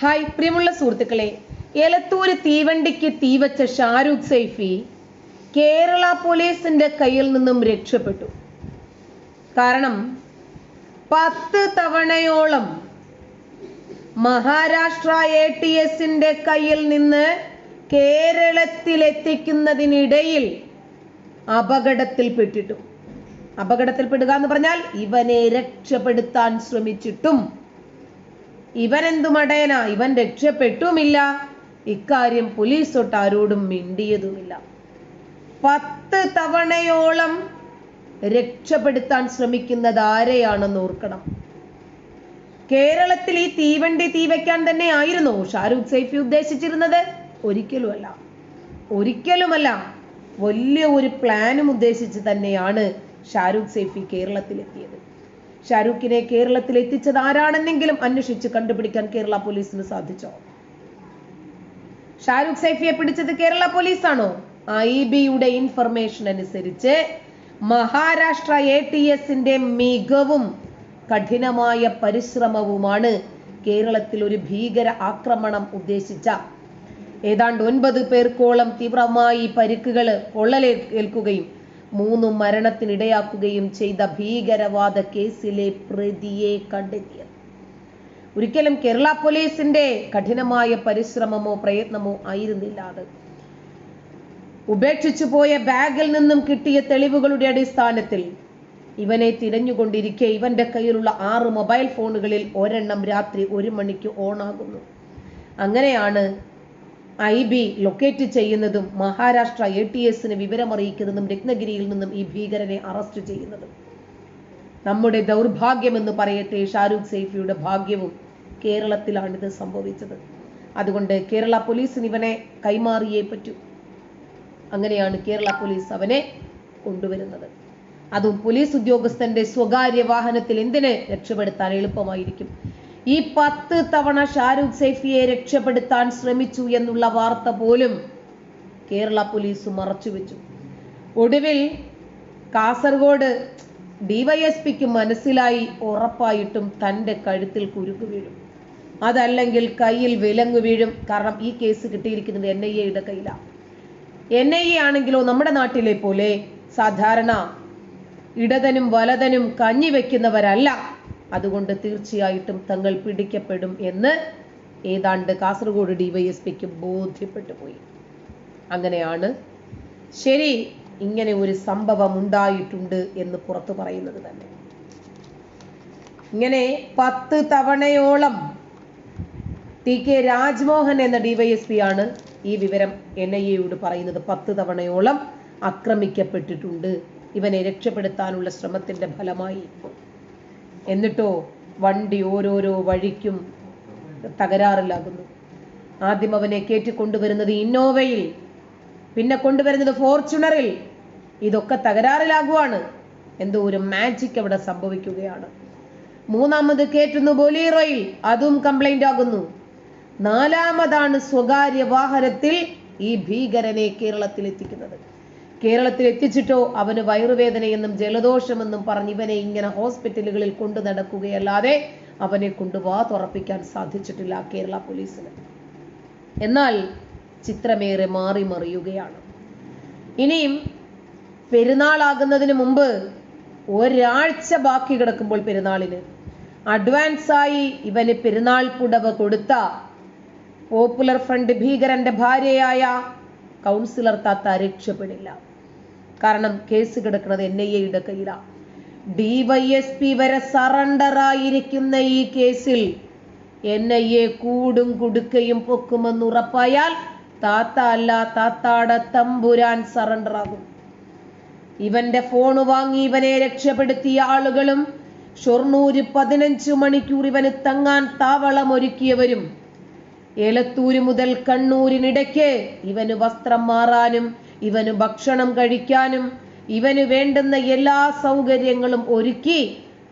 Hi പ്രിയമുള്ള സുഹൃത്തുക്കളെ. എലത്തൂര് തീവണ്ടിക്ക് തീവച്ച ഷാരൂഖ് സൈഫി കേരള പോലീസിന്റെ കയ്യിൽ നിന്നും രക്ഷപ്പെട്ടു. കാരണം പത്ത് തവണയോളം മഹാരാഷ്ട്ര എ ടി എസിന്റെ കയ്യിൽ നിന്ന് കേരളത്തിലെത്തിക്കുന്നതിനിടയിൽ അപകടത്തിൽപ്പെട്ടിട്ടു. അപകടത്തിൽപ്പെടുക എന്ന് പറഞ്ഞാൽ ഇവനെ രക്ഷപ്പെടുത്താൻ ശ്രമിച്ചിട്ടും ഇവൻ എന്തു മടയന ഇവൻ രക്ഷപ്പെട്ടുമില്ല. ഇക്കാര്യം പോലീസ് തൊട്ട് ആരോടും മിണ്ടിയതുമില്ല. പത്ത് തവണയോളം രക്ഷപ്പെടുത്താൻ ശ്രമിക്കുന്നത് ആരെയാണെന്ന് ഓർക്കണം. കേരളത്തിൽ ഈ തീവണ്ടി തീ വയ്ക്കാൻ തന്നെ ആയിരുന്നു ഷാരൂഖ് സൈഫി ഉദ്ദേശിച്ചിരുന്നത്. ഒരിക്കലുമല്ല. ഒരിക്കലുമല്ല. വലിയ ഒരു പ്ലാനും ഉദ്ദേശിച്ച് തന്നെയാണ് ഷാരൂഖ് സൈഫി കേരളത്തിലെത്തിയത്. ഷാരൂഖിനെ കേരളത്തിൽ എത്തിച്ചത് ആരാണെന്നെങ്കിലും അന്വേഷിച്ച് കണ്ടുപിടിക്കാൻ കേരള പോലീസിന് സാധിച്ചോ? ഷാരൂഖ് സൈഫിയെ പിടിച്ചത് കേരള പോലീസാണോ? ഐ ബിയുടെ ഇൻഫർമേഷൻ അനുസരിച്ച് മഹാരാഷ്ട്ര എ ടി എസിന്റെ മികവും കഠിനമായ പരിശ്രമവുമാണ് കേരളത്തിൽ ഒരു ഭീകര ആക്രമണം ഉദ്ദേശിച്ച. ഏതാണ്ട് ഒൻപത് പേർക്കോളം തീവ്രമായി പരിക്കുകൾ പൊള്ളലേൽക്കുകയും മൂന്ന് മരണത്തിനിടയാക്കുകയും ചെയ്ത ഭീകരവാദ കേസിലെ പ്രതിയെ കണ്ടെത്തിയത്. ഒരിക്കലും കേരള പോലീസിന്റെ കഠിനമായ പരിശ്രമമോ പ്രയത്നമോ ആയിരുന്നില്ല അത്. ഉപേക്ഷിച്ചു പോയ ബാഗിൽ നിന്നും കിട്ടിയ തെളിവുകളുടെ അടിസ്ഥാനത്തിൽ ഇവനെ തിരഞ്ഞുകൊണ്ടിരിക്കെ ഇവന്റെ കയ്യിലുള്ള ആറ് മൊബൈൽ ഫോണുകളിൽ ഒരെണ്ണം രാത്രി ഒരു മണിക്ക് ഓണാകുന്നു. അങ്ങനെയാണ് ഐ ബി ലൊക്കേറ്റ് ചെയ്യുന്നതും മഹാരാഷ്ട്ര എ ടി എസിന് വിവരമറിയിക്കുന്നതും രത്നഗിരിയിൽ നിന്നും ഈ ഭീകരനെ അറസ്റ്റ് ചെയ്യുന്നതും. നമ്മുടെ ദൗർഭാഗ്യമെന്ന് പറയട്ടെ ഷാരൂഖ് സേഫിയുടെ ഭാഗ്യവും കേരളത്തിലാണിത് സംഭവിച്ചത്. അതുകൊണ്ട് കേരള പോലീസിന് ഇവനെ കൈമാറിയേ പറ്റൂ. അങ്ങനെയാണ് കേരള പോലീസ് അവനെ കൊണ്ടുവരുന്നത്. അതും പോലീസ് ഉദ്യോഗസ്ഥന്റെ സ്വകാര്യ വാഹനത്തിൽ എന്തിനെ രക്ഷപ്പെടുത്താൻ എളുപ്പമായിരിക്കും? ഈ പത്ത് തവണ ഷാരൂഖ് സൈഫിയെ രക്ഷപ്പെടുത്താൻ ശ്രമിച്ചു എന്നുള്ള വാർത്ത പോലും കേരള പോലീസ് മറച്ചുവെച്ചു. ഒടുവിൽ കാസർഗോഡ് ഡിവൈഎസ്പിക്ക് മനസ്സിലായി ഉറപ്പായിട്ടും തന്റെ കഴുത്തിൽ കുരുക്ക് വീഴും. അതല്ലെങ്കിൽ കയ്യിൽ വിലങ്ങ് വീഴും. കാരണം ഈ കേസ് കിട്ടിയിരിക്കുന്നത് എൻ ഐ എയുടെ കയ്യിലാണ്. എൻ ഐ എ ആണെങ്കിലോ നമ്മുടെ നാട്ടിലെ പോലെ സാധാരണ ഇടതനും വലതനും കഞ്ഞി വെക്കുന്നവരല്ല. അതുകൊണ്ട് തീർച്ചയായിട്ടും തങ്ങൾ പിടിക്കപ്പെടും എന്ന് ഏതാണ്ട് കാസർഗോഡ് ഡിവൈഎസ്പിക്ക് ബോധ്യപ്പെട്ടു പോയി അങ്ങനെയാണ് ശരി ഇങ്ങനെ ഒരു സംഭവം ഉണ്ടായിട്ടുണ്ട് എന്ന് പുറത്തു പറയുന്നത് തന്നെ. ഇങ്ങനെ പത്ത് തവണയോളം ടി കെ രാജ്മോഹൻ എന്ന ഡിവൈഎസ്പി ആണ് ഈ വിവരം എൻ ഐ എയോട് പറയുന്നത്. പത്ത് തവണയോളം ആക്രമിക്കപ്പെട്ടിട്ടുണ്ട്. ഇവനെ രക്ഷപ്പെടുത്താനുള്ള ശ്രമത്തിന്റെ ഫലമായി എന്നിട്ടോ വണ്ടി ഓരോരോ വഴിക്കും തകരാറിലാകുന്നു. ആദ്യം അവനെ കയറ്റിക്കൊണ്ടുവരുന്നത് ഇന്നോവയിൽ പിന്നെ കൊണ്ടുവരുന്നത് ഫോർച്യൂണറിൽ. ഇതൊക്കെ തകരാറിലാകുവാണ്. എന്തോ ഒരു മാജിക് അവിടെ സംഭവിക്കുകയാണ്. മൂന്നാമത് കയറ്റുന്നു ബൊലീറോയിൽ അതും കംപ്ലൈന്റ് ആകുന്നു. നാലാമതാണ് സ്വകാര്യ വാഹനത്തിൽ ഈ ഭീകരനെ കേരളത്തിൽ എത്തിക്കുന്നത് കേരളത്തിൽ എത്തിച്ചിട്ടോ അവന് വയറുവേദനയെന്നും ജലദോഷമെന്നും പറഞ്ഞ് ഇവനെ ഇങ്ങനെ ഹോസ്പിറ്റലുകളിൽ കൊണ്ടു നടക്കുകയല്ലാതെ അവനെ കൊണ്ട് വാ തുറപ്പിക്കാൻ സാധിച്ചിട്ടില്ല കേരള പോലീസിന്. എന്നാൽ ചിത്രമേറെ മാറി മറിയുകയാണ്. ഇനിയും പെരുന്നാളാകുന്നതിന് മുമ്പ് ഒരാഴ്ച ബാക്കി കിടക്കുമ്പോൾ പെരുന്നാളിന് അഡ്വാൻസായി ഇവന് പെരുന്നാൾ പുടവ കൊടുത്ത പോപ്പുലർ ഫ്രണ്ട് ഭീകരന്റെ ഭാര്യയായ കൗൺസിലർ താത്ത രക്ഷപ്പെടില്ല. കാരണം കേസ് കിടക്കുന്നത് എൻ ഐ എയുടെ കയ്യിലാണ് ഡിവൈഎസ്പി വരെ സറണ്ടർ ആയിരിക്കുന്ന ഈ കേസിൽ എൻ ഐ എ കൂടും കുടുക്കയും പൊക്കുമെന്ന് ഉറപ്പായാൽ താത്ത അല്ല താത്താട തമ്പുരാൻ സറണ്ടർ ആകും ഇവന്റെ ഫോൺ വാങ്ങി ഇവനെ രക്ഷപ്പെടുത്തിയ ആളുകളും ഷൊർണൂര് പതിനഞ്ചു മണിക്കൂർ ഇവന് തങ്ങാൻ താവളം ഒരുക്കിയവരും ഏലത്തൂര് മുതൽ കണ്ണൂരിനിടയ്ക്ക് ഇവന് വസ്ത്രം മാറാനും ഇവന് ഭക്ഷണം കഴിക്കാനും ഇവന് വേണ്ടുന്ന എല്ലാ സൗകര്യങ്ങളും ഒരുക്കി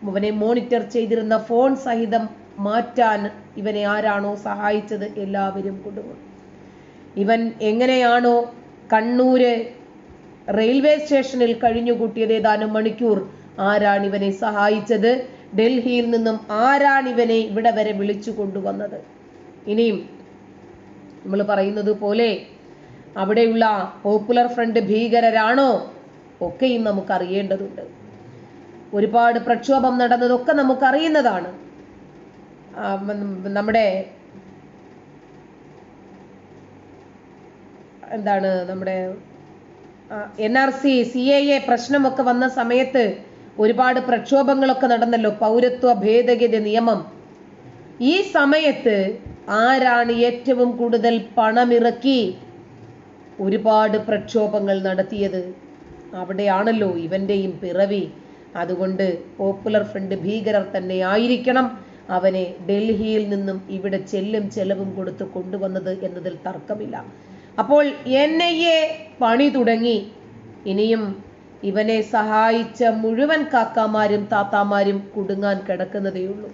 ഇവനെ മോണിറ്റർ ചെയ്തിരുന്ന ഫോൺ സഹിതം മാറ്റാൻ ഇവനെ ആരാണോ സഹായിച്ചത് എല്ലാവരും കൊണ്ടുപോകും ഇവൻ എങ്ങനെയാണോ കണ്ണൂര് റെയിൽവേ സ്റ്റേഷനിൽ കഴിഞ്ഞുകൂട്ടിയത് ഏതാനും മണിക്കൂർ. ആരാണ് ഇവനെ സഹായിച്ചത്? ഡൽഹിയിൽ നിന്നും ആരാണ് ഇവനെ ഇവിടെ വരെ വിളിച്ചു കൊണ്ടുവന്നത്? ഇനിയും നമ്മൾ പറയുന്നത് പോലെ അവിടെയുള്ള പോപ്പുലർ ഫ്രണ്ട് ഭീകരരാണോ? ഒക്കെയും നമുക്ക് അറിയേണ്ടതുണ്ട്. ഒരുപാട് പ്രക്ഷോഭം നടന്നതൊക്കെ നമുക്കറിയുന്നതാണ് നമ്മുടെ എന്താണ് നമ്മുടെ N R C C A A പ്രശ്നമൊക്കെ വന്ന സമയത്ത് ഒരുപാട് പ്രക്ഷോഭങ്ങളൊക്കെ നടന്നല്ലോ. പൗരത്വ ഭേദഗതി നിയമം. ഈ സമയത്ത് ആരാണ് ഏറ്റവും കൂടുതൽ പണമിറക്കി ഒരുപാട് പ്രക്ഷോഭങ്ങൾ നടത്തിയത്? അവിടെയാണല്ലോ ഇവന്റെയും പിറവി. അതുകൊണ്ട് പോപ്പുലർ ഫ്രണ്ട് ഭീകരർ തന്നെ ആയിരിക്കണം അവനെ ഡൽഹിയിൽ നിന്നും ഇവിടെ ചെല്ലും ചെലവും കൊടുത്ത് കൊണ്ടുവന്നത് എന്നതിൽ തർക്കമില്ല. അപ്പോൾ എൻ ഐ എ പണി തുടങ്ങി. ഇനിയും ഇവനെ സഹായിച്ച മുഴുവൻ കാക്കാമാരും താത്താമാരും കുടുങ്ങാൻ കിടക്കുന്നതേയുള്ളൂ.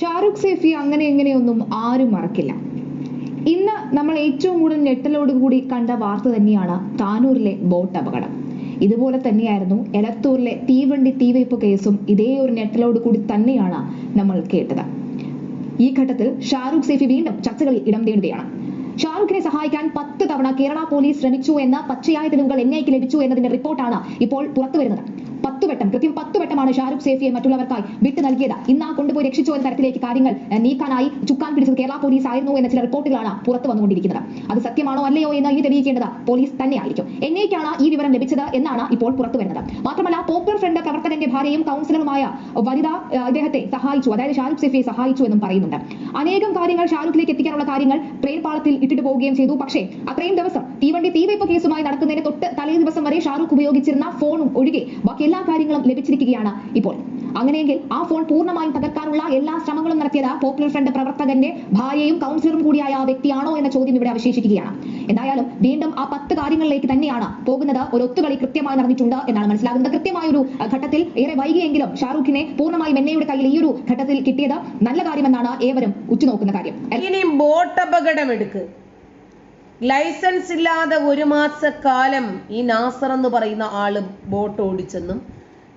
ഷാറുഖ് സേഫി അങ്ങനെ എങ്ങനെയൊന്നും ആരും മറക്കില്ല. ഇന്ന് നമ്മൾ ഏറ്റവും കൂടുതൽ ഞെട്ടലോട് കൂടി കണ്ട വാർത്ത തന്നെയാണ് താനൂരിലെ ബോട്ട് അപകടം. ഇതുപോലെ തന്നെയായിരുന്നു എലത്തൂരിലെ തീവണ്ടി തീവയ്പ് കേസും ഇതേ ഒരു ഞെട്ടലോട് കൂടി തന്നെയാണ് നമ്മൾ കേട്ടത്. ഈ ഘട്ടത്തിൽ ഷാറുഖ് സേഫി വീണ്ടും ചർച്ചകളിൽ ഇടം തേടുകയാണ് ഷാറുഖിനെ സഹായിക്കാൻ പത്ത് തവണ കേരള പോലീസ് ശ്രമിച്ചു എന്ന പച്ചയായ തെളിവുകൾ എൻ ഐക്ക് ലഭിച്ചു എന്നതിന്റെ റിപ്പോർട്ടാണ് ഇപ്പോൾ പുറത്തു വരുന്നത് പത്ത് വട്ടം കൃത്യം പത്ത് വട്ടമാണ് ഷാരൂഖ് സേഫിയെ മറ്റുള്ളവർക്കായി വിട്ടു നൽകിയത്. ഇന്ന് ആ കൊണ്ടുപോയി രക്ഷിച്ചു എന്ന തരത്തിലേക്ക് കാര്യങ്ങൾ നീക്കാനായി ചുക്കാൻ പിടിച്ചത് കേരള പോലീസ് ആയിരുന്നു എന്ന ചില റിപ്പോർട്ടുകളാണ് പുറത്തു വന്നുകൊണ്ടിരിക്കുന്നത്. അത് സത്യമാണോ അല്ലയോ എന്ന് ഇനി തെളിയിക്കേണ്ടത് പോലീസ് തന്നെയായിരിക്കും. എന്നേക്കാണ് ഈ വിവരം ലഭിച്ചത് എന്നാണ് ഇപ്പോൾ പുറത്തു വരുന്നത്. മാത്രമല്ല പോപ്പുലർ ഫ്രണ്ട് പ്രവർത്തകന്റെ ഭാര്യയും കൗൺസിലറുമായ വനിത അദ്ദേഹത്തെ സഹായിച്ചു അതായത് ഷാരൂഖ് സേഫിയെ സഹായിച്ചു എന്നും പറയുന്നുണ്ട്. അനേകം കാര്യങ്ങൾ ഷാരൂഖിലേക്ക് എത്തിക്കാനുള്ള കാര്യങ്ങൾ ട്രെയിൻ പാളത്തിൽ ഇട്ടിട്ട് പോവുകയും ചെയ്തു. പക്ഷേ അത്രയും ദിവസം തീവണ്ടി തീവയ്പ് കേസുമായി നടക്കുന്നതിന് തൊട്ട് തലേ ദിവസം വരെ ഷാരൂഖ് ഉപയോഗിച്ചിരുന്ന ഫോണും ഒഴികെ ബാക്കി എല്ലാ കാര്യങ്ങളും ലഭിച്ചിരിക്കുകയാണ് ഇപ്പോൾ. അങ്ങനെയെങ്കിൽ ആ ഫോൺ പൂർണമായും തകർക്കാനുള്ള എല്ലാ ശ്രമങ്ങളും നടത്തിയത് പോപ്പുലർ ഫ്രണ്ട് പ്രവർത്തകന്റെ ഭാര്യയും കൗൺസിലറും കൂടിയായ ആ വ്യക്തിയാണോ എന്ന ചോദ്യം ഇവിടെ അവശേഷിക്കുകയാണ്. എന്തായാലും വീണ്ടും ആ പത്ത് കാര്യങ്ങളിലേക്ക് തന്നെയാണ് പോകുന്നത്. ഒരു ഒത്തുകളി കൃത്യമായി നടന്നിട്ടുണ്ട് എന്നാണ് മനസ്സിലാകുന്നത്. കൃത്യമായ ഒരു ഘട്ടത്തിൽ ഏറെ വൈകിയെങ്കിലും ഷാറൂഖിനെ പൂർണമായും എണ്ണയുടെ കയ്യിൽ ഈ ഒരു ഘട്ടത്തിൽ കിട്ടിയത് നല്ല കാര്യമെന്നാണ് ഏവരും ഉറ്റുനോക്കുന്ന കാര്യം. ഇനി ബോട്ട് അപകടം എടുക്ക് ലൈസൻസ് ഇല്ലാതെ ഒരു മാസക്കാലം ഈ നാസർ എന്ന് പറയുന്ന ആൾ ബോട്ട് ഓടിച്ചെന്നും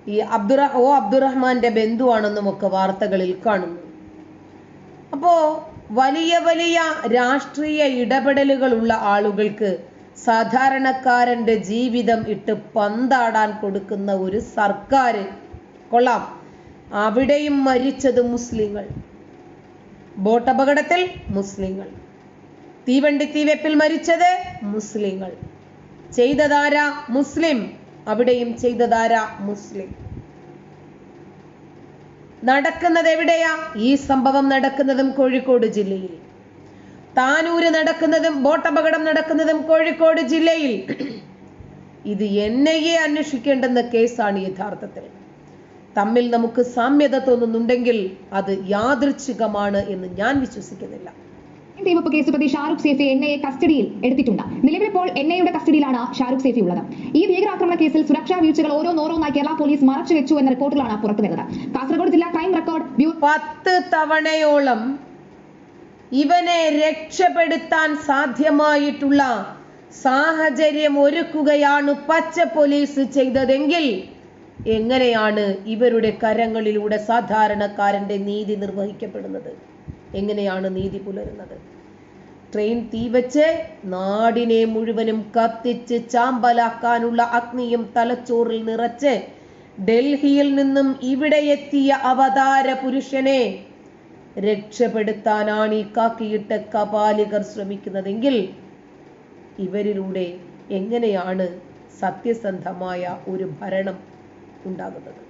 ഈ അബ്ദുറ ഓ അബ്ദുറഹ്മാന്റെ ബന്ധുവാണെന്നും ഒക്കെ വാർത്തകളിൽ കാണുന്നു. അപ്പോ വലിയ വലിയ രാഷ്ട്രീയ ഇടപെടലുകളുള്ള ആളുകൾക്ക് സാധാരണക്കാരന്റെ ജീവിതം ഇട്ട് പന്താടാൻ കൊടുക്കുന്ന ഒരു സർക്കാർ കൊള്ളാം. അവിടെയും മരിച്ചത് മുസ്ലിങ്ങൾ. ബോട്ട് അപകടത്തിൽ മുസ്ലിങ്ങൾ. തീവണ്ടി തീവെപ്പിൽ മരിച്ചത് മുസ്ലിങ്ങൾ. ചെയ്തതാര മുസ്ലിം? അവിടെയും ചെയ്തതാര മുസ്ലിം? നടക്കുന്നത് എവിടെയാ? ഈ സംഭവം നടക്കുന്നതും കോഴിക്കോട് ജില്ലയിൽ. താനൂര് നടക്കുന്നതും ബോട്ട് അപകടം നടക്കുന്നതും കോഴിക്കോട് ജില്ലയിൽ. ഇത് എൻ ഐ അന്വേഷിക്കേണ്ടുന്ന കേസാണ് യഥാർത്ഥത്തിൽ. തമ്മിൽ നമുക്ക് സാമ്യത തോന്നുന്നുണ്ടെങ്കിൽ അത് യാദൃച്ഛികമാണ് എന്ന് ഞാൻ വിശ്വസിക്കുന്നില്ല. തീവപ്പ് കേസ് പ്രതി ഷാറുഖ് സേഫി എൻ എ കസ്റ്റഡിയിൽ എടുത്തിട്ടുണ്ട്. നിലവിലിപ്പോൾ എൻ ഐയുടെ കസ്റ്റഡിയിലാണ് ഷാറുഖ് സേഫി ഉള്ളത്. ഈ ഭീകരാക്രമണ കേസിൽ സുരക്ഷാ വീഴ്ചകൾ ഓരോന്നോരോന്നായി കേരള പോലീസ് മറച്ചു വെച്ചു എന്ന റിപ്പോർട്ടുകളാണ് പുറത്തു വരുന്നത്. കാസർഗോഡ് ജില്ലാ ക്രൈം റെക്കോർഡ് ബ്യൂറോ പത്ത് തവണയോളം ഇവനെ രക്ഷപ്പെടുത്താൻ സാധ്യമായിട്ടുള്ള സാഹചര്യം ഒരുക്കുകയാണ് പച്ച പോലീസ് ചെയ്തതെങ്കിൽ എങ്ങനെയാണ് ഇവരുടെ കരങ്ങളിലൂടെ സാധാരണക്കാരന്റെ നീതി നിർവഹിക്കപ്പെടുന്നത്? എങ്ങനെയാണ് നീതി പുലരുന്നത്? ട്രെയിൻ തീവച്ച് നാടിനെ മുഴുവനും കത്തിച്ച് ചാമ്പലാക്കാനുള്ള അഗ്നിയും തലച്ചോറിൽ നിറച്ച് ഡൽഹിയിൽ നിന്നും ഇവിടെ എത്തിയ അവതാര പുരുഷനെ രക്ഷപ്പെടുത്താനാണ് ഈ കാക്കിയിട്ട കപാലികർ ശ്രമിക്കുന്നതെങ്കിൽ ഇവരിലൂടെ എങ്ങനെയാണ് സത്യസന്ധമായ ഒരു ഭരണം ഉണ്ടാകുന്നത്?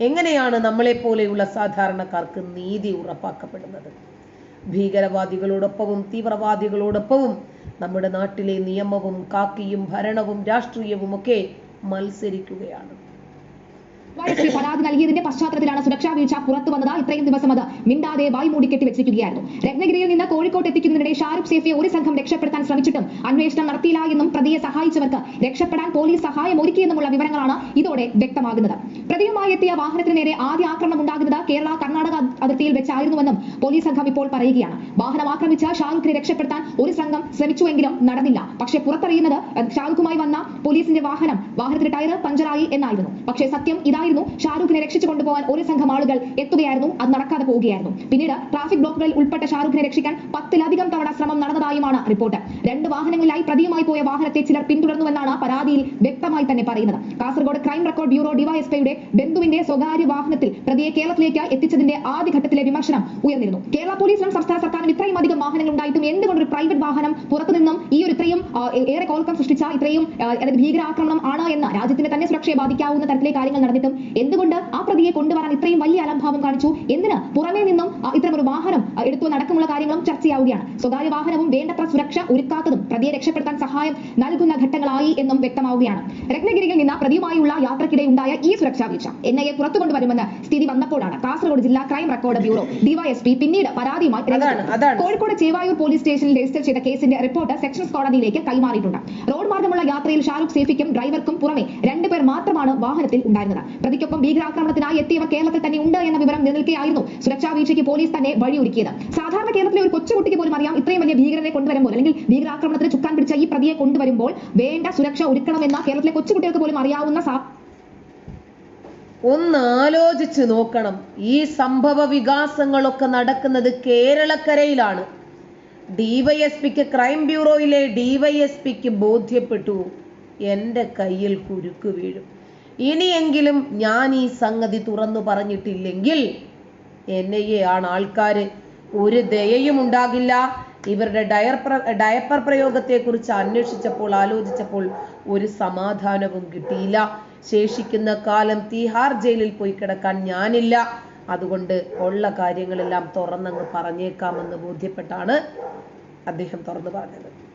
എങ്ങനെയാണ് നമ്മളെപ്പോലെയുള്ള സാധാരണക്കാർക്ക് നീതി ഉറപ്പാക്കപ്പെടുന്നത്? ഭീകരവാദികളോടൊപ്പവും തീവ്രവാദികളോടൊപ്പവും നമ്മുടെ നാട്ടിലെ നിയമവും കാക്കിയും ഭരണവും രാഷ്ട്രീയവും ഒക്കെ മത്സരിക്കുകയാണ്. വൈഎസ്പി പരാതി നൽകിയതിന്റെ പശ്ചാത്തലത്തിലാണ് സുരക്ഷാ വീഴ്ച പുറത്തു വന്നത്. ഇത്രയും ദിവസം അത് മിണ്ടാതെ വായി മൂടിക്കെട്ടി വെച്ചിരിക്കുകയായിരുന്നു. രത്നഗിരിയിൽ നിന്ന് കോഴിക്കോട്ട് എത്തിക്കുന്നതിനിടെ ഷാരൂഖ് സേഫിയെ ഒരു സംഘം രക്ഷപ്പെടുത്താൻ ശ്രമിച്ചിട്ടും അന്വേഷണം നടത്തിയില്ല എന്നും പ്രതിയെ സഹായിച്ചവർക്ക് രക്ഷപ്പെടാൻ പോലീസ് സഹായം ഒരുക്കിയെന്നുമുള്ള വിവരങ്ങളാണ് ഇതോടെ വ്യക്തമാകുന്നത്. പ്രതിയുമായി എത്തിയ വാഹനത്തിന് നേരെ ആദ്യ ആക്രമണം ഉണ്ടാകുന്നത് കേരള കർണാടക അതിർത്തിയിൽ വെച്ചായിരുന്നുവെന്നും പോലീസ് സംഘം ഇപ്പോൾ പറയുകയാണ്. വാഹനം ആക്രമിച്ച ഷാരൂഖിനെ രക്ഷപ്പെടുത്താൻ ഒരു സംഘം ശ്രമിച്ചുവെങ്കിലും നടന്നില്ല. പക്ഷേ പുറത്തറിയുന്നത് ഷാരൂഖുമായി വന്ന പോലീസിന്റെ വാഹനം വാഹനത്തിന്റെ ടയർ പഞ്ചറായി എന്നായിരുന്നു. പക്ഷേ സത്യം ഇതാ ഇതായിരുന്നു ഷാരൂഖിനെ രക്ഷിച്ചു കൊണ്ടുപോകാൻ ഒരു സംഘം ആളുകൾ എത്തുകയായിരുന്നു. അത് നടക്കാതെ പോവുകയായിരുന്നു. പിന്നീട് ട്രാഫിക് ബ്ലോക്കുകളിൽ ഉൾപ്പെട്ട ഷാരൂഖിനെ രക്ഷിക്കാൻ പത്തിലധികം തവണ ശ്രമം നടന്നതായുമാണ് റിപ്പോർട്ട്. രണ്ട് വാഹനങ്ങളിലായി പ്രതിയുമായി പോയ വാഹനത്തെ ചിലർ പിന്തുടർന്നുവെന്നാണ് പരാതിയിൽ വ്യക്തമായി തന്നെ പറയുന്നത്. കാസർഗോഡ് ക്രൈം റെക്കോർഡ് ബ്യൂറോ ഡിവൈഎസ്പിയുടെ ബന്ധുവിന്റെ സ്വകാര്യ വാഹനത്തിൽ പ്രതിയെ കേരളത്തിലേക്ക് എത്തിച്ചതിന്റെ ആദ്യഘട്ടത്തിലെ വിമർശനം ഉയർന്നിരുന്നു. കേരള പോലീസിനും സംസ്ഥാന സർക്കാരിനും ഇത്രയും അധികം വാഹനങ്ങൾ ഉണ്ടായിട്ടും എന്തുകൊണ്ട് ഒരു പ്രൈവറ്റ് വാഹനം പുറത്തുനിന്നും ഈ ഒരു ഇത്രയും ഏറെ കോൽക്കം സൃഷ്ടിച്ച ഇത്രയും ഭീകരാക്രമണം ആണ് എന്ന് രാജ്യത്തിന്റെ തന്നെ സുരക്ഷയെ ബാധിക്കാവുന്ന തരത്തിലെ കാര്യങ്ങൾ നടന്നിട്ടും എന്തുകൊണ്ട് ആ പ്രതിയെ കൊണ്ടുവരാൻ ഇത്രയും വലിയ അലംഭാവം കാണിച്ചു? എന്തിന്? പുറമേ നിന്നും ഇത്തരം ഒരു വാഹനം എടുത്തു നടക്കമുള്ള കാര്യങ്ങളും ചർച്ചയാവുകയാണ് സ്വകാര്യ വാഹനവും വേണ്ടത്ര സുരക്ഷ ഒരുക്കാത്തതും പ്രതിയെ രക്ഷപ്പെടുത്താൻ സഹായം നൽകുന്ന ഘട്ടങ്ങളായി എന്നും വ്യക്തമാവുകയാണ്. രത്നഗിരിയിൽ നിന്ന് പ്രതിയുമായുള്ള യാത്രക്കിടെ ഉണ്ടായ ഈ സുരക്ഷാ വീഴ്ച എൻ ഐ എ പുറത്തു കൊണ്ടുവരുമെന്ന് സ്ഥിതി വന്നപ്പോഴാണ് കാസർഗോഡ് ജില്ലാ ക്രൈം റെക്കോർഡ് ബ്യൂറോ ഡിവൈഎസ്പി പിന്നീട് പരാതിയുമായി. കോഴിക്കോട് ചേവായൂർ പോലീസ് സ്റ്റേഷനിൽ രജിസ്റ്റർ ചെയ്ത കേസിന്റെ റിപ്പോർട്ട് സെക്ഷൻസ് കോടതിയിലേക്ക് കൈമാറിയിട്ടുണ്ട്. റോഡ് മാർഗമുള്ള യാത്രയിൽ ഷാരൂഖ് സേഫിക്കും ഡ്രൈവർക്കും പുറമെ രണ്ടുപേർ മാത്രമാണ് വാഹനത്തിൽ ഉണ്ടായിരുന്നത്. പ്രതിക്കൊപ്പം ഭീകരാക്രമണത്തിനായി എത്തിയവർ കേരളത്തിൽ തന്നെ ഉണ്ട് എന്ന വിവരം നിലനിൽക്കുകയായിരുന്നു സുരക്ഷാ വീഴ്ചയ്ക്ക് പോലീസ് തന്നെ വഴിയൊരുക്കിയത്. സാധാരണ കേരളത്തിലെ ഒരു കൊച്ചുകുട്ടിക്ക് പോലും അറിയാം ഇത്രയും വലിയ ഭീകരനെ കൊണ്ടുവരുമ്പോൾ അല്ലെങ്കിൽ ഭീകരാക്രമണത്തിന് ചുക്കാൻ പിടിച്ച ഈ പ്രതിയെ കൊണ്ടുവരുമ്പോൾ വേണ്ട സുരക്ഷ ഒരുക്കണമെന്ന കേരളത്തിലെ കൊച്ചുകുട്ടികൾക്ക് പോലും അറിയാവുന്ന ഒന്ന് ആലോചിച്ച് നോക്കണം. ഈ സംഭവ വികാസങ്ങളൊക്കെ നടക്കുന്നത് കേരളക്കരയിലാണ്. ഡിവൈഎസ്പിക്ക് ക്രൈം ബ്യൂറോയിലെ ഡിവൈഎസ്പിക്ക് ബോധ്യപ്പെട്ടു. എന്റെ കയ്യിൽ കുരുക്ക് വീഴും. ഇനിയെങ്കിലും ഞാൻ ഈ സംഗതി തുറന്നു പറഞ്ഞിട്ടില്ലെങ്കിൽ എന്നെയാണ് ആൾക്കാർ ഒരു ദയയും ഉണ്ടാകില്ല. ഇവരുടെ ഡയർ ഡയപ്പർ പ്രയോഗത്തെക്കുറിച്ച് അന്വേഷിച്ചപ്പോൾ ആലോചിച്ചപ്പോൾ ഒരു സമാധാനവും കിട്ടിയില്ല. ശേഷിക്കുന്ന കാലം തീഹാർ ജയിലിൽ പോയി കിടക്കാൻ ഞാനില്ല. അതുകൊണ്ട് ഉള്ള കാര്യങ്ങളെല്ലാം തുറന്നങ്ങ് പറഞ്ഞേക്കാമെന്ന് ബോധ്യപ്പെട്ടാണ് അദ്ദേഹം തുറന്നു പറഞ്ഞത്.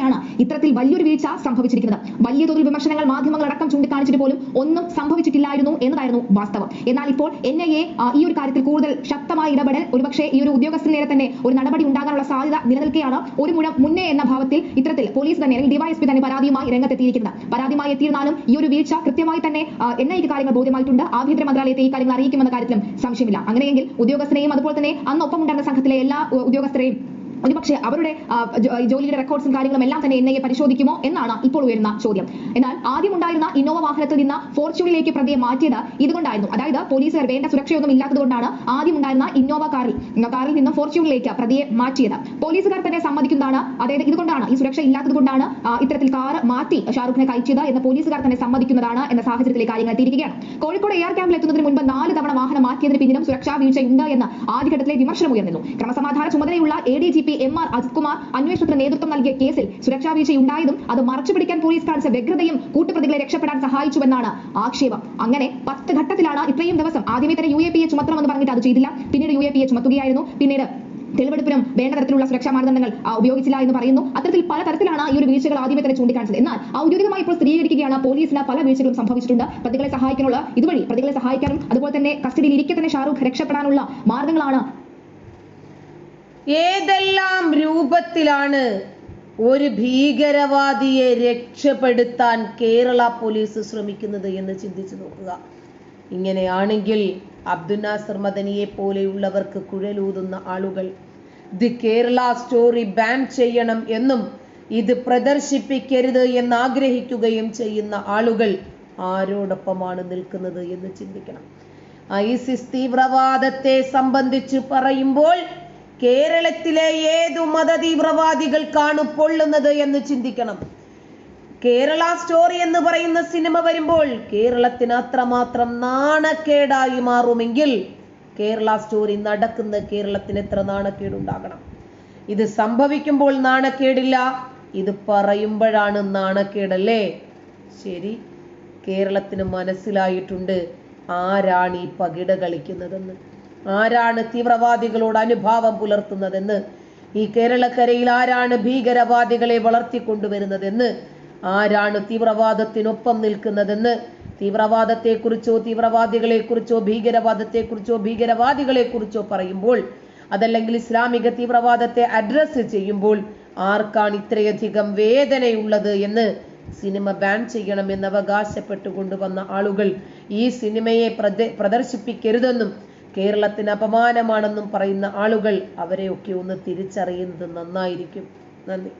ാണ് ഇത്തരത്തിൽ വലിയൊരു വീഴ്ച സംഭവിച്ചിരിക്കുന്നത്. വലിയ തോതിൽ വിമർശനങ്ങൾ മാധ്യമങ്ങൾ അടക്കം ചൂണ്ടിക്കാണിച്ചിട്ട് പോലും ഒന്നും സംഭവിച്ചിട്ടില്ലായിരുന്നു എന്നതായിരുന്നു വാസ്തവം. എന്നാൽ ഇപ്പോൾ എൻ ഐ എ ഈ ഒരു കാര്യത്തിൽ കൂടുതൽ ശക്തമായ ഇടപെടൽ ഒരുപക്ഷെ ഈ ഒരു ഉദ്യോഗസ്ഥന് നേരെ തന്നെ ഒരു നടപടി ഉണ്ടാകാനുള്ള സാധ്യത നിലനിൽക്കുകയാണ് ഒരു മുഴം മുന്നേ എന്ന ഭാവത്തിൽ ഇത്തരത്തിൽ പോലീസ് തന്നെ അല്ലെങ്കിൽ ഡിവൈഎസ്പി തന്നെ പരാതിയുമായി രംഗത്തെത്തിയിരിക്കുന്നത്. പരാതിയുമായി എത്തിയിരുന്നാലും ഈ ഒരു വീഴ്ച കൃത്യമായി തന്നെ എൻ ഐക്ക് കാര്യങ്ങൾ ബോധ്യമായിട്ടുണ്ട്. ആഭ്യന്തര മന്ത്രാലയത്തെ ഈ കാര്യങ്ങൾ അറിയിക്കുമെന്ന കാര്യത്തിലും സംശയമില്ല. അങ്ങനെയെങ്കിൽ ഉദ്യോഗസ്ഥനെയും അതുപോലെ തന്നെ അന്ന് ഒപ്പമുണ്ടായിരുന്ന സംഘത്തിലെ എല്ലാ ഉദ്യോഗസ്ഥരെയും ഒരുപക്ഷെ അവരുടെ ജോലിയുടെ റെക്കോർഡ്സും കാര്യങ്ങളും എല്ലാം തന്നെ എൻ ഐ എ പരിശോധിക്കുമോ എന്നാണ് ഇപ്പോൾ ഉയരുന്ന ചോദ്യം. എന്നാൽ ആദ്യം ഉണ്ടായിരുന്ന ഇന്നോവ വാഹനത്തിൽ നിന്ന് ഫോർച്യൂണിലേക്ക് പ്രതിയെ മാറ്റിയത് ഇതുകൊണ്ടായിരുന്നു. അതായത് പോലീസുകാർ വേണ്ട സുരക്ഷയൊന്നും ഇല്ലാത്തതുകൊണ്ടാണ് ആദ്യം ഉണ്ടായിരുന്ന ഇന്നോവ കാറിൽ കാറിൽ നിന്ന് ഫോർച്യൂണിലേക്ക് പ്രതിയെ മാറ്റിയത്. പോലീസുകാർ തന്നെ സമ്മതിക്കുന്നതാണ്. അതായത് ഇതുകൊണ്ടാണ് ഈ സുരക്ഷ ഇല്ലാത്തത് കൊണ്ടാണ് ഇത്തരത്തിൽ കാർ മാറ്റി ഷാറുഖിനെ കയറ്റിയത് എന്ന് പോലീസുകാർ തന്നെ സമ്മതിക്കുന്നതാണ് എന്ന സാഹചര്യത്തിലെ കാര്യങ്ങൾ എത്തിയിരിക്കുകയാണ്. കോഴിക്കോട് എയർ ക്യാമ്പിൽ എത്തുന്നതിന് മുൻപ് നാല് തവണ വാഹനം മാറ്റിയതിന് പിന്നിലും സുരക്ഷാ വീഴ്ചയുണ്ട് എന്ന് ആദ്യഘട്ടത്തിലെ വിമർശനം ഉയർന്നിരുന്നു. ക്രമസമാധാന ചുമതലയുള്ള A D G P M R Ajith Kumar അന്വേഷണത്തിന് നേതൃത്വം നൽകിയ കേസിൽ സുരക്ഷാ വീഴ്ചയുണ്ടായതും അത് മറച്ചുപിടിക്കാൻ പോലീസ് കാണിച്ച വ്യഗ്രതയും കൂട്ടുപ്രതികളെ രക്ഷപ്പെടാൻ സഹായിച്ചുവെന്നാണ് ആക്ഷേപം. അങ്ങനെ പത്ത് ഘട്ടത്തിലാണ് ഇത്രയും ദിവസം ആദ്യമേ തന്നെ യു എ പി എ ചുമത്തണമെന്ന് പറഞ്ഞിട്ട് അത് ചെയ്തില്ല. പിന്നീട് യു എ പി എ ചുമത്തുകയായിരുന്നു. പിന്നീട് തെളിവെടുപ്പിനും വേണ്ട തരത്തിലുള്ള സുരക്ഷാ മാനദണ്ഡങ്ങൾ ഉപയോഗിച്ചില്ല എന്ന് പറയുന്നു. അത്തരത്തിൽ പല തരത്തിലാണ് ഈ ഒരു വീഴ്ചകൾ ആദ്യമേ തന്നെ ചൂണ്ടിക്കാണിച്ചത്. എന്നാൽ ഔദ്യോഗികമായി ഇപ്പോൾ സ്ഥിരീകരിക്കുകയാണ് പോലീസിന് പല വീഴ്ചകളും സംഭവിച്ചിട്ടുണ്ട്. പ്രതികളെ സഹായിക്കാനുള്ള ഇതുവഴി പ്രതികളെ സഹായിക്കാനും അതുപോലെ തന്നെ കസ്റ്റഡിയിൽ ഇരിക്കെ തന്നെ ഷാറൂഖ് രക്ഷപ്പെടാനുള്ള മാർഗങ്ങളാണ്. ഏതെല്ലാം രൂപത്തിലാണ് ഒരു ഭീകരവാദിയെ രക്ഷപ്പെടുത്താൻ കേരള പോലീസ് ശ്രമിക്കുന്നത് എന്ന് ചിന്തിച്ചു നോക്കുക. ഇങ്ങനെയാണെങ്കിൽ അബ്ദുൽ നാസർ മദനിയെ പോലെയുള്ളവർക്ക് കുഴലൂതുന്ന ആളുകൾ. ദി കേരള സ്റ്റോറി ബാൻ ചെയ്യണം എന്നും ഇത് പ്രദർശിപ്പിക്കരുത് എന്ന് ആഗ്രഹിക്കുകയും ചെയ്യുന്ന ആളുകൾ ആരോടൊപ്പമാണ് നിൽക്കുന്നത് എന്ന് ചിന്തിക്കണം. ഐസിസ് തീവ്രവാദത്തെ സംബന്ധിച്ച് പറയുമ്പോൾ കേരളത്തിലെ ഏതു മത തീവ്രവാദികൾക്കാണ് പൊള്ളുന്നത് എന്ന് ചിന്തിക്കണം. കേരള സ്റ്റോറി എന്ന് പറയുന്ന സിനിമ വരുമ്പോൾ കേരളത്തിന് അത്രമാത്രം നാണക്കേടായി മാറുമെങ്കിൽ കേരള സ്റ്റോറി നടക്കുന്ന കേരളത്തിന് എത്ര നാണക്കേടുണ്ടാകണം? ഇത് സംഭവിക്കുമ്പോൾ നാണക്കേടില്ല ഇത് പറയുമ്പോഴാണ് നാണക്കേടല്ലേ? ശരി കേരളത്തിന് മനസ്സിലായിട്ടുണ്ട് ആരാണ് ഈ പകിട കളിക്കുന്നതെന്ന്. ആരാണ് തീവ്രവാദികളോട് അനുഭാവം പുലർത്തുന്നതെന്ന്. ഈ കേരളക്കരയിൽ ആരാണ് ഭീകരവാദികളെ വളർത്തിക്കൊണ്ടുവരുന്നതെന്ന്. ആരാണ് തീവ്രവാദത്തിനൊപ്പം നിൽക്കുന്നതെന്ന്? തീവ്രവാദത്തെക്കുറിച്ചോ തീവ്രവാദികളെക്കുറിച്ചോ ഭീകരവാദത്തെക്കുറിച്ചോ ഭീകരവാദികളെക്കുറിച്ചോ പറയുമ്പോൾ അതല്ലെങ്കിൽ ഇസ്ലാമിക തീവ്രവാദത്തെ അഡ്രസ്സ് ചെയ്യുമ്പോൾ ആർക്കാണ് ഇത്രയധികം വേദനയുള്ളത് എന്ന് സിനിമ ബാൻ ചെയ്യണമെന്ന് അവകാശപ്പെട്ടുകൊണ്ട് വന്ന ആളുകൾ ഈ സിനിമയെ പ്രദ പ്രദർശിപ്പിക്കരുതെന്നും കേരളത്തിന് അപമാനമാണെന്നും പറയുന്ന ആളുകൾ അവരെയൊക്കെ ഒന്ന് തിരിച്ചറിയുന്നത് നന്നായിരിക്കും. നന്ദി.